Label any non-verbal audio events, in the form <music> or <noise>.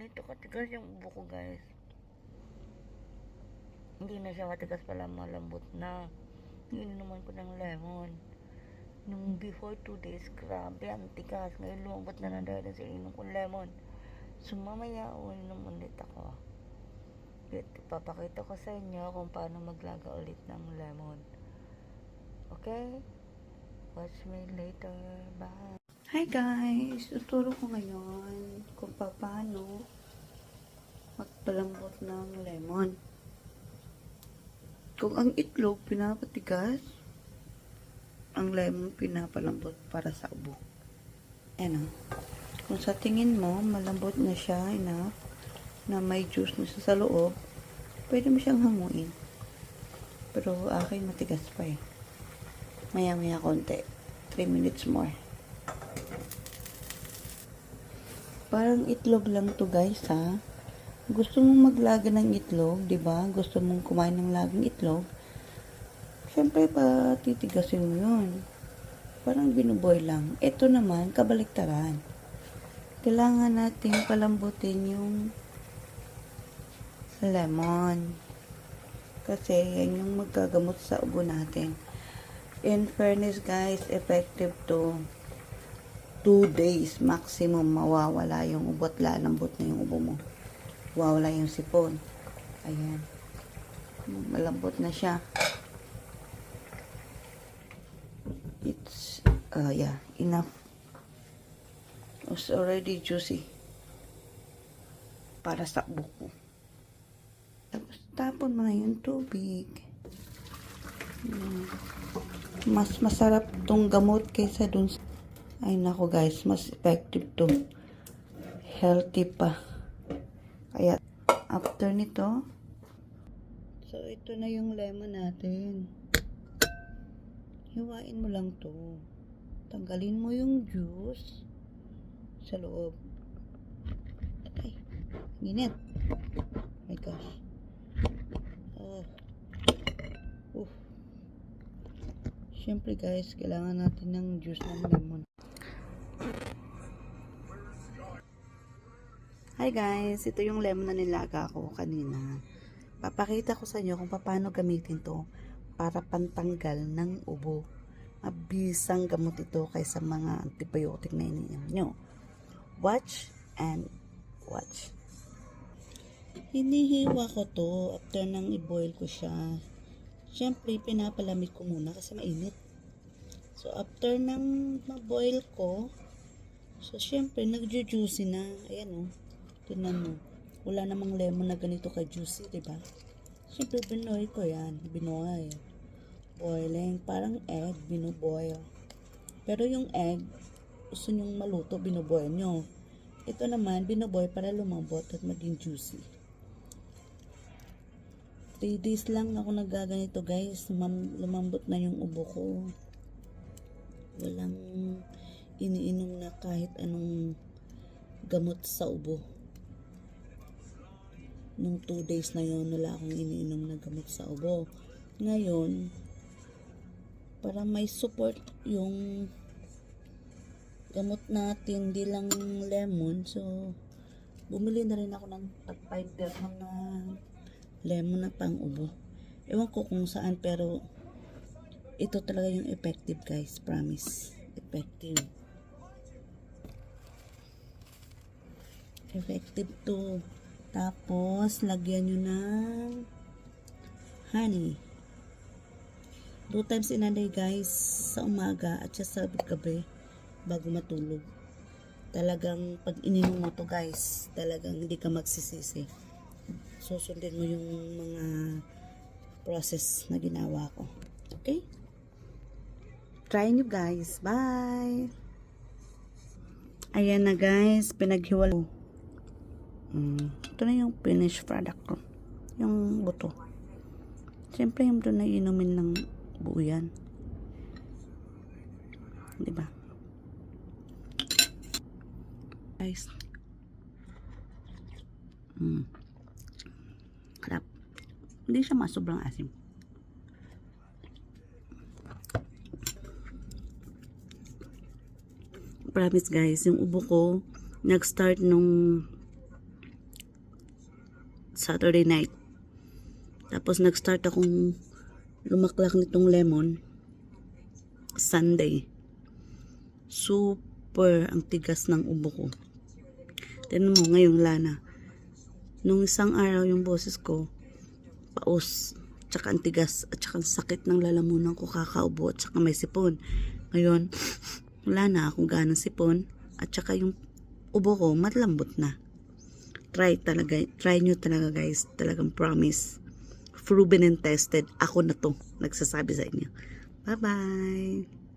ganito katigas yung ubo ko guys. Hindi na siya matigas pala malambot na. Ininuman ko ng lemon. Nung before two days, grabe ang tigas. Ngayon lumambot na na dahil sa inom kong lemon. So mamaya uminom ulit ako. Ito, Papakita ko sa inyo kung paano maglaga ulit ng lemon. Okay? Watch me later. Bye. Hi guys! Tuturo ko ngayon kung paano magpalambot ng lemon. Kung ang itlog pinapatigas, ang lemon pinapalambot para sa ubo. Ayan o. Kung sa tingin mo, malambot na siya enough na may juice na siya sa loob, pwede mo siyang hanguin. Pero akin matigas pa eh. Maya-maya konti. 3 minutes more. Parang itlog lang to guys ha. Gusto mong maglaga ng itlog, di ba? Gusto mong kumain ng lagang itlog. Siyempre pa titigasin mo yun. Parang binuboy lang. Ito naman, kabaliktaran. Kailangan natin palambutin yung lemon. Kasi yan yung maggagamot sa ubo natin. In fairness guys, effective to 2 days maximum mawawala yung ubo at lalambot na yung ubo mo. Wawala yung sipon. Ayan. Malambot na siya. It's, uh, yeah, enough. It's already juicy. Para sa buko. Tapos, tapon mo na yung tubig. Mas masarap tong gamot kaysa dun sa... Ay, nako guys, mas effective to. Healthy pa. Kaya, after nito, so ito na yung lemon natin. Hiwain mo lang to. Tanggalin mo yung juice sa loob. Ay, ginit. My gosh. Oh. Oof. Siyempre guys, kailangan natin ng juice ng lemon. Hi guys, ito yung lemon na nilaga ko kanina. Papakita ko sa inyo kung paano gamitin to para pantanggal ng ubo. Mabisang gamot ito kaysa mga antibiotic na iniinom nyo. Watch and watch. Hinihiwa ko to after nang i-boil ko siya. Siyempre, pinapalamig ko muna kasi mainit. So, after nang ma-boil ko, so, siyempre, nagjo-juicy na. Ayan o. Tingnan mo. Wala namang lemon na ganito ka-juicy, ba? Siyempre, binoy ko yan. Binoy. Boiling. Parang egg, binuboil. Pero yung egg, gusto nyong maluto, binuboil nyo. Ito naman, binuboy para lumambot at maging juicy. 3 days lang ako nagaganito guys. Lumam- lumambot na yung ubo ko. Walang iniinom na kahit anong gamot sa ubo. Nung 2 days na yon wala akong iniinom na gamot sa ubo. Ngayon, para may support yung gamot natin, di lang lemon. So, bumili na rin ako ng tag 5 dirham na lemon na pang ubo. Ewan ko kung saan pero ito talaga yung effective guys. Promise. Effective. Effective to. Tapos, lagyan nyo ng honey. Two times in a day guys. Sa umaga at sa gabi bago matulog. Talagang pag ininom mo to guys, talagang hindi ka magsisisi. Susundin mo yung mga process na ginawa ko. Okay? Try nyo guys. Bye! Ayan na guys, pinaghiwal. Mm, ito na yung finished product ko. Yung buto. Siyempre, yung doon na inumin ng buo yan. Diba? Guys. Mm. Hindi siya masobrang asim. Promise guys, yung ubo ko, nag-start nung Saturday night. Tapos nag-start akong lumaklak nitong lemon Sunday. Super ang tigas ng ubo ko. Tignan mo ngayong lana. Nung isang araw yung boses ko, paus, tsaka ang tigas, at tsaka ang sakit ng lalamunan ko kakaubo, at tsaka may sipon. Ngayon, <sniffs> wala na akong ganang sipon, at tsaka yung ubo ko, matlambot na. Try talaga, try nyo talaga guys, talagang promise. Proven and tested, ako na to, nagsasabi sa inyo. Bye-bye!